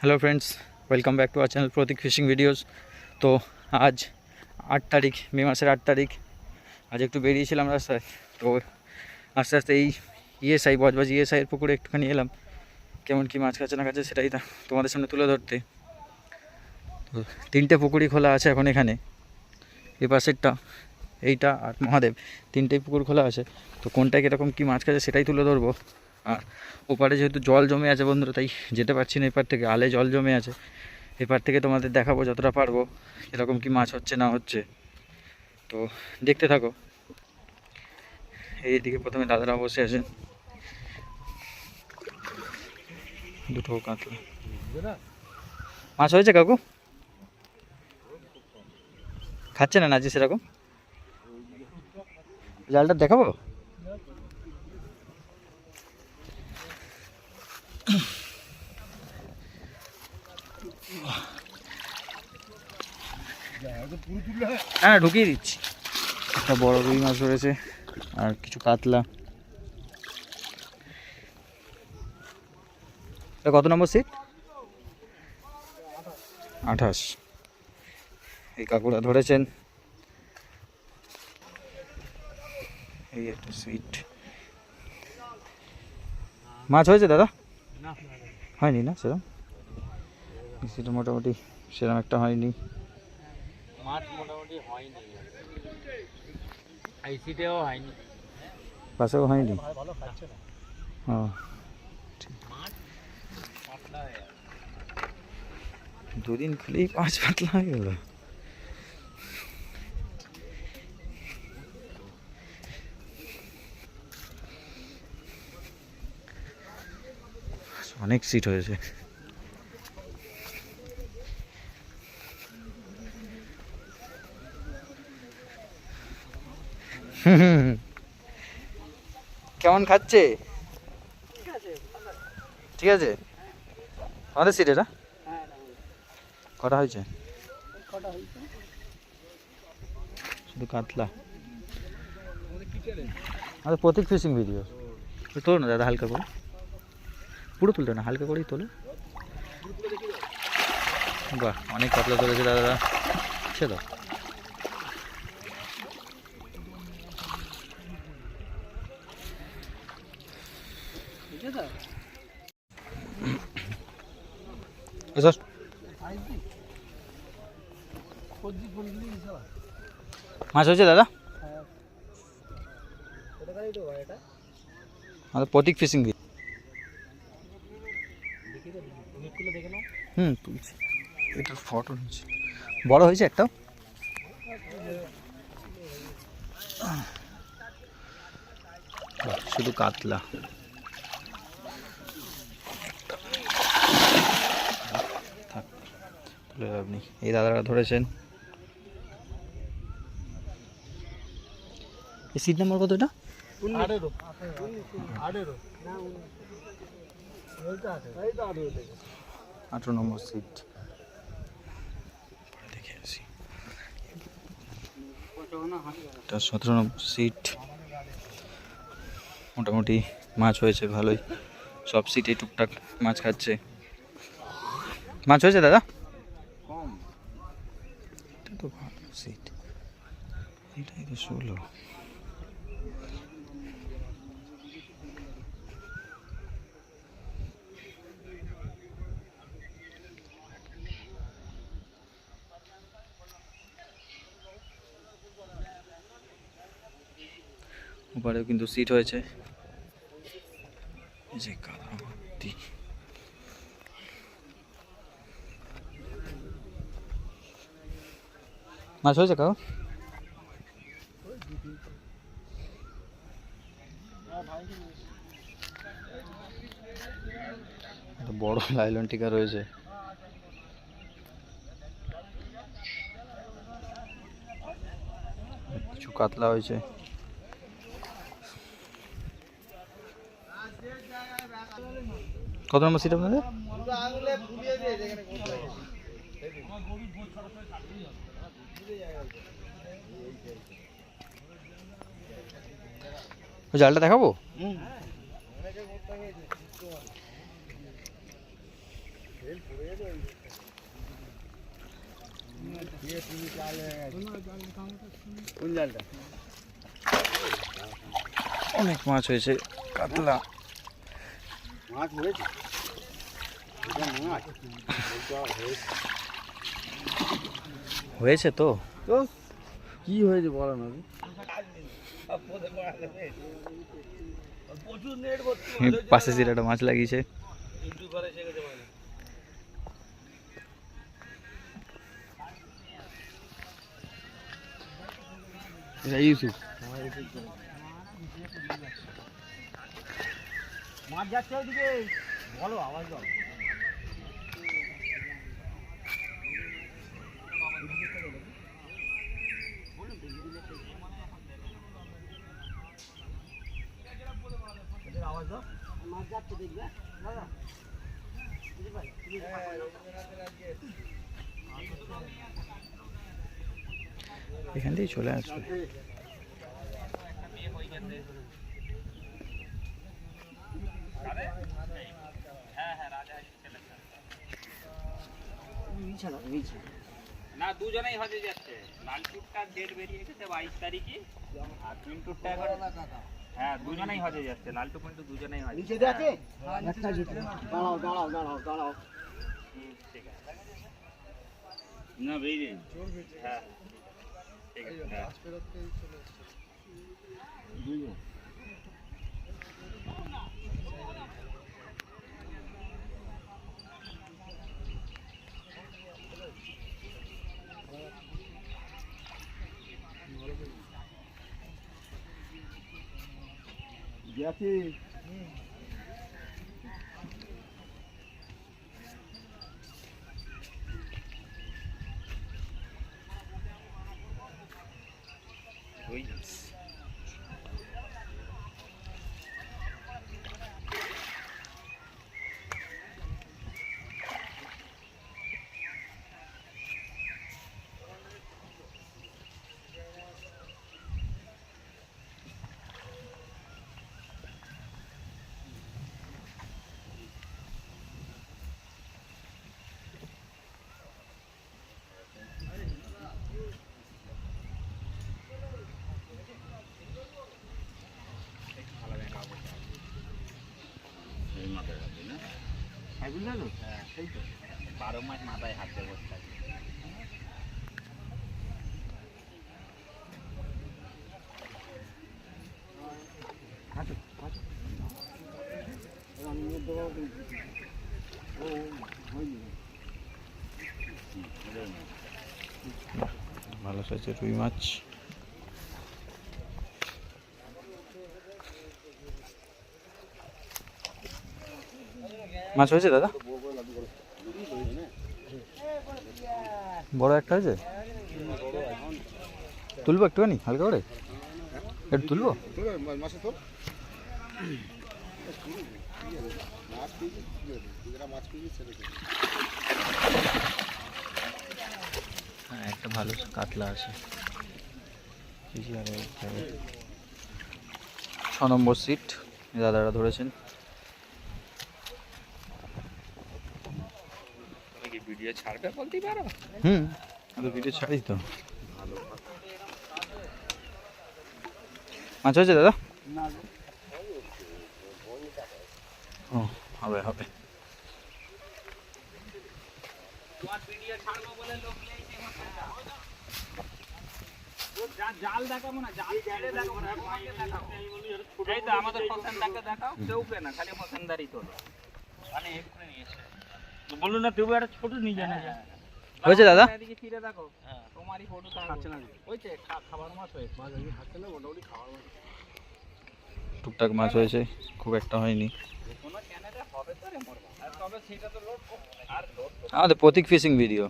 hello friends welcome back to our channel Pratik fishing videos তো আজ আট তারিখ মে মাসের আট তারিখ আজ একটু বেরিয়েছিলাম রাস্তায় তো আস্তে আস্তে এই ইএসআই বজবাজ ইএসআইয়ের পুকুরে একটুখানি এলাম কেমন কী মাছ কাছে না খাচ্ছে সেটাই তোমাদের সামনে তুলে ধরতে। তো তিনটে পুকুরই খোলা আছে এখন এখানে। এ পাশেরটা, এইটা আর মহাদেব। তিনটেই পুকুর খোলা আছে। তো কোনটায় কীরকম কী মাছ খাচ্ছে সেটাই তুলে ধরবো। আর ওপারে যেহেতু জল জমে আছে বন্ধুরা, তাই যেতে পারছি না এপার থেকে। আলে জল জমে আছে। এপার থেকে তোমাদের দেখাবো যতটা পারব এরকম কি মাছ হচ্ছে না হচ্ছে। তো দেখতে থাকো। এইদিকে প্রথমে দাদারা বসে আছেন দুটো কাতলা মাছ হয়েছে কাকু? খাচ্ছে না নাজি সেরকম জালটা দেখাবো? না ঢুকিয়ে দিচ্ছি। একটা বড় রুই মাছ ধরেছে, আর কিছু কাতলা। এটা কত নম্বর সিট আঠাশ। এই কাকুরা ধরেছেন। এই একটা সিট মাছ হয়েছে দাদা? হয়নি না সেরকম সেটা মোটামুটি সেরকম একটা হয়নি। মাছ মোটামুটি হয়নি। আইসিতেও হয়নি। পাশেও হয়নি? ও পাতলা হয়ে গেছে। দুদিন খুলেই পাঁচ পাতলা হয়ে গেল। অনেক সিট হয়েছে। কেমন খাচ্ছে? ঠিক আছে আমাদের সিট এটা? কটা হয়েছে? শুধু কাতলা। আমাদের প্রতীক ফিশিং ভিডিও তোলো না দাদা হালকা করে। পুরো তুলতে না হালকা করেই তোলো। বাহ অনেক কাতলা ধরেছে দাদা। সে তো এসব মাছ হয়েছে, দাদা? আমাদের প্রতীক ফিশিং দিয়ে। হুম, এটার ফটো নিচ্ছি। বড় হয়েছে একটাও? শুধু কাতলা। তুলে এই দাদারা ধরেছেন। সিট নাম্বার কত এটা? আঠেরো। নম্বর সিট দেখে আসি এটা সতেরো নম্বর সিট মোটামুটি মাছ হয়েছে ভালোই। সব সিটে টুকটাক মাছ খাচ্ছে। মাছ হয়েছে দাদা? কম এটা তো ভালো সিট এটাই তো ষোলো। ওপারেও কিন্তু সিট হয়েছে। মাছ হয়েছে কাউ বড় লাইলন টিকা রয়েছে। কিছু কাতলা হয়েছে। কত নম্বর সিট আপনাদের? জালটা দেখাবো? অনেক মাছ হয়েছে কাতলা। মাছ হয়েছে এটা মাছ হয়েছে তো তো কি হয়েছে বলো না প্রচুর নেট এই পাশে সিট একটা মাছ লাগিয়েছে ইউটিউবারে শিখেছে মানে এটা ইউসুফ মাছ যাচ্ছে ওইদিকে। বলো আওয়াজ দাও। আওয়াজ দাও। মাছ যাচ্ছে দেখবে? দাদা। এখান থেকেই চলে আসবে। না দুজনেই হজে যাচ্ছে। লালটুরটার ডেট বেরিয়ে গেছে বাইশ তারিখে। আর পিন্টুরটা এখন হ্যাঁ দুজনেই হজে যাচ্ছে। লালটু পিন্টু দুজনেই হজে নিচে দিয়ে আছে দাঁড়াও দাঁড়াও দাঁড়াও দাঁড়াও। ঠিক আছে। না বেরিয়ে হ্যাঁ ঠিক আছে হ্যাঁ। গেছে ওই হ্যাঁ সেই তো। বারো মাস মাথায় হাতে বসে থাকে ভালো সাইজের রুই মাছ। মাছ হয়েছে দাদা? বড় একটা হয়েছে? তুলবো একটুখানি হালকা করে? একটু তুলবো? হ্যাঁ একটা ভালো কাতলা আছে। ছ নম্বর সিট দাদারা ধরেছেন তুমি কি ভিডিও ছাড়বে বলতে পারো? হুম আমি ভিডিও ছাড়ি তো। মাছ হয়েছে দাদা? ও হবে হবে। তোমার ছাড়বো বলে জাল দেখাবো না জাল দেখাবো না এই তো আমাদের হোসেনদাকে দেখাও। কেউ কে না খালি হোসেনদারই তোলো মানে এক্ষুনি নিয়েছে বলুন না তুমি একটা ছোট নিয়ে জানা হয়েছে দাদা এদিকে ফিরে দেখো তোমারই ফটো খাচ্ছে না হয়েছে খাবার মাছ হয়েছে মাছ আমি খাচ্ছে না মোটামুটি খাওয়ার মাছ টুকটাক মাছ হয়েছে খুব একটা হয়নি কোনো চ্যানেলে হবে তো রে মোর আর তবে সেটা তো লোড আর লোড আমাদের প্রতীক ফিশিং ভিডিও